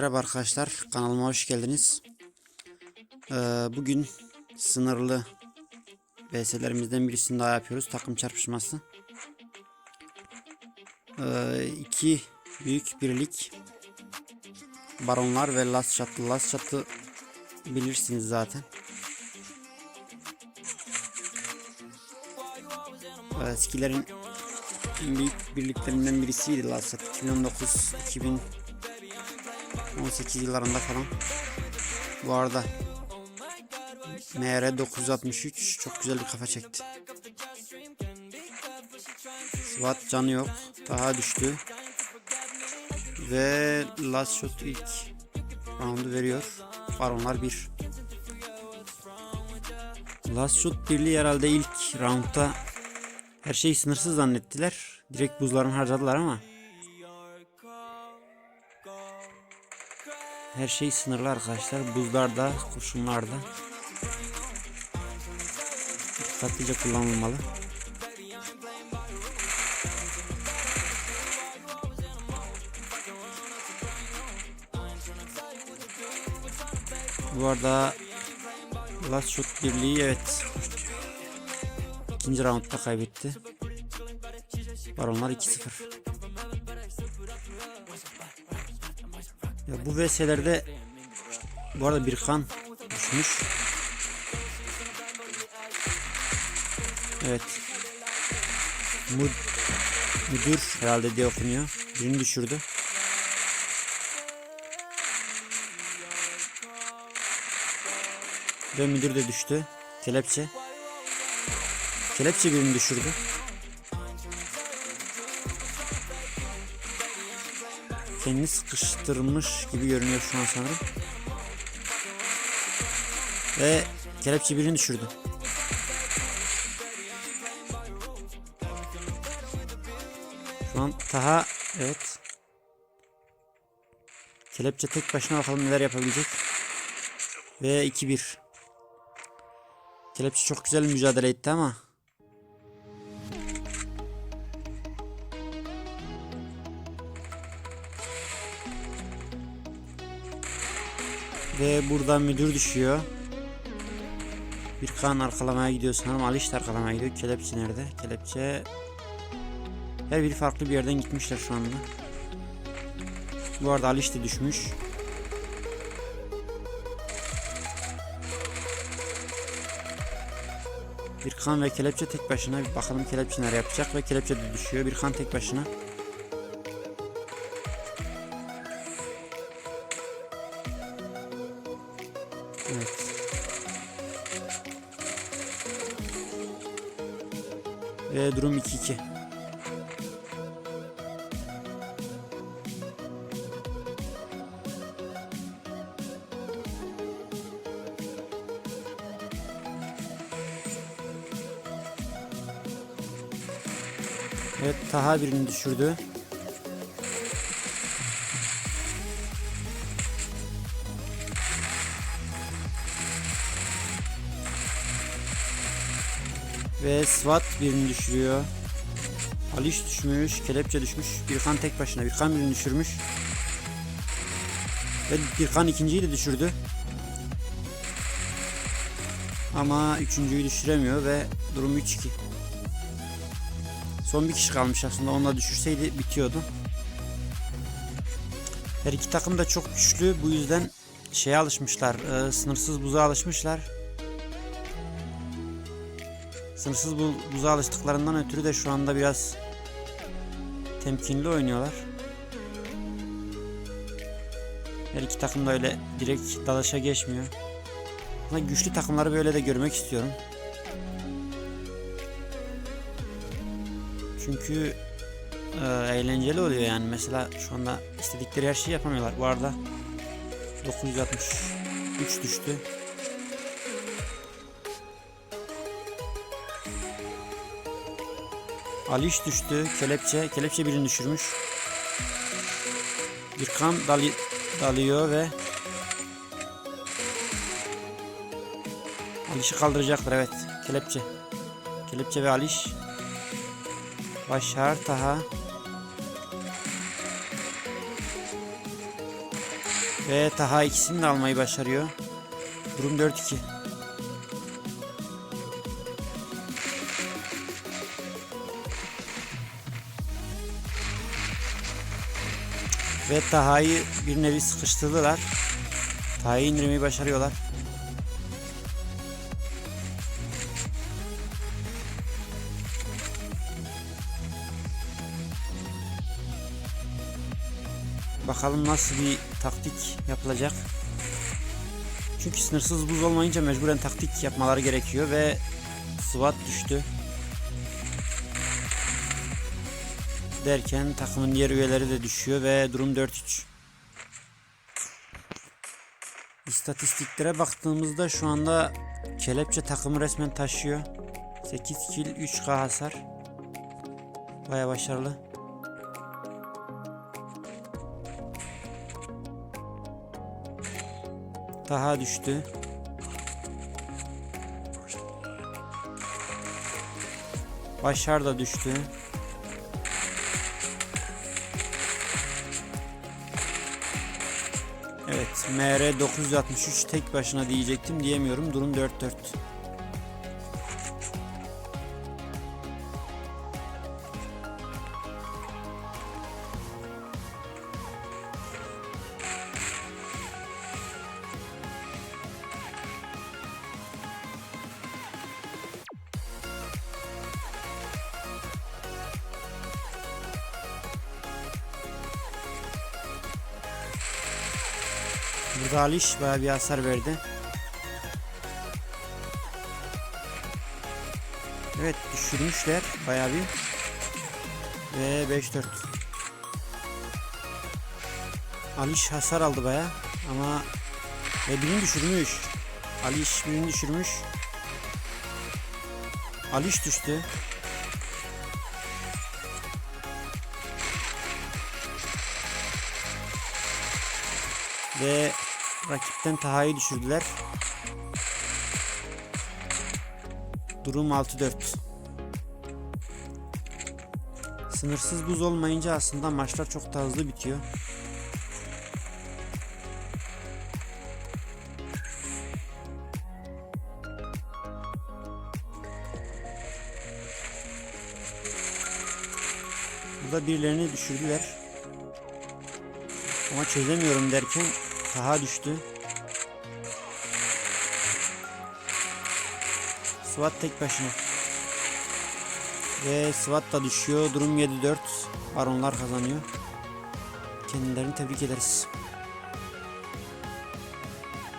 Merhaba arkadaşlar, kanalıma hoş geldiniz. Ee, bugün sınırlı VS'lerimizden birisini daha yapıyoruz. Takım çarpışması. Ee, iki büyük birlik. Baronlar ve Last Shuttle. Last Shuttle bilirsiniz zaten. Ee, Skilerin en büyük birliklerinden birisiydi Last Shuttle. 2019 2000 18 yıllarında falan. Bu arada MR 963 çok güzel bir kafa çekti. SWAT canı yok. Daha düştü. Ve last shot ilk roundu veriyor. Baronlar 1. Last shot birliği herhalde ilk roundda her şeyi sınırsız zannettiler. Direkt buzlarını harcadılar ama Her şey sınırlı arkadaşlar. Buzlarda, kurşunlarda. Dikkatlice kullanılmalı. Bu arada Last Shot birliği evet ikinci roundda kaybetti. Baronlar 2-0. Ya bu VS'lerde bu arada bir kan düşmüş. Evet. Mud müdür herhalde diye okunuyor. Birini düşürdü. Ve müdür de düştü. Kelepçe. Kelepçe birini düşürdü. Kendini sıkıştırmış gibi görünüyor şu an sanırım. Ve kelepçe birini düşürdü. Şu an Taha evet. Kelepçe tek başına bakalım neler yapabilecek. Ve 2-1. Kelepçe çok güzel mücadele etti ama Ve burada müdür düşüyor. Bir kan arkalamaya gidiyor sanırım. Aliş de arkalamaya gidiyor. Kelepçe nerede? Kelepçe... Her biri farklı bir yerden gitmişler şu anda. Bu arada Aliş de düşmüş. Bir kan ve kelepçe tek başına. Bakalım kelepçe nereye yapacak ve kelepçe de düşüyor. Bir kan tek başına. Ve durum 2-2. Evet Taha birini düşürdü. Ve SWAT birini düşürüyor. Aliş düşmüş, kelepçe düşmüş. Birkan tek başına. Birkan birini düşürmüş. Ve Birkan ikinciyi de düşürdü. Ama üçüncüyü düşüremiyor ve durum 3-2. Son bir kişi kalmış aslında. Onunla düşürseydi bitiyordu. Her iki takım da çok güçlü. Bu yüzden şeye alışmışlar. E, sınırsız buza alışmışlar. Sınırsız bu buza alıştıklarından ötürü de şu anda biraz temkinli oynuyorlar. Her iki takım da öyle direkt dalaşa geçmiyor. Ama güçlü takımları böyle de görmek istiyorum. Çünkü e, eğlenceli oluyor yani. Mesela şu anda istedikleri her şeyi yapamıyorlar. Bu arada 963 düştü. Aliş düştü. Kelepçe. Kelepçe birini düşürmüş. Bir kan dal dalıyor ve Aliş'i kaldıracaklar evet. Kelepçe. Kelepçe ve Aliş. Başar Taha. Ve Taha ikisini de almayı başarıyor. Durum 4-2. Ve Taha'yı bir nevi sıkıştırdılar. Taha'yı indirmeyi başarıyorlar. Bakalım nasıl bir taktik yapılacak. Çünkü sınırsız buz olmayınca mecburen taktik yapmaları gerekiyor ve SWAT düştü. Derken takımın diğer üyeleri de düşüyor ve durum 4-3. İstatistiklere baktığımızda şu anda kelepçe takımı resmen taşıyor. 8 kill 3k hasar. Baya başarılı. Daha düştü. Başar da düştü. Evet, MR 963 tek başına diyecektim diyemiyorum. Durum 4-4. Burada Aliş bayağı bir hasar verdi. Evet düşürmüşler bayağı bir. Ve 5-4. Aliş hasar aldı bayağı ama ve birini düşürmüş. Aliş birini düşürmüş. Aliş düştü. Ve rakipten Taha'yı düşürdüler. Durum 6-4. Sınırsız buz olmayınca aslında maçlar çok daha hızlı bitiyor. Burada birilerini düşürdüler. Ama çözemiyorum derken Taha düştü. SWAT tek başına. Ve SWAT da düşüyor. Durum 7-4. Baronlar kazanıyor. Kendilerini tebrik ederiz.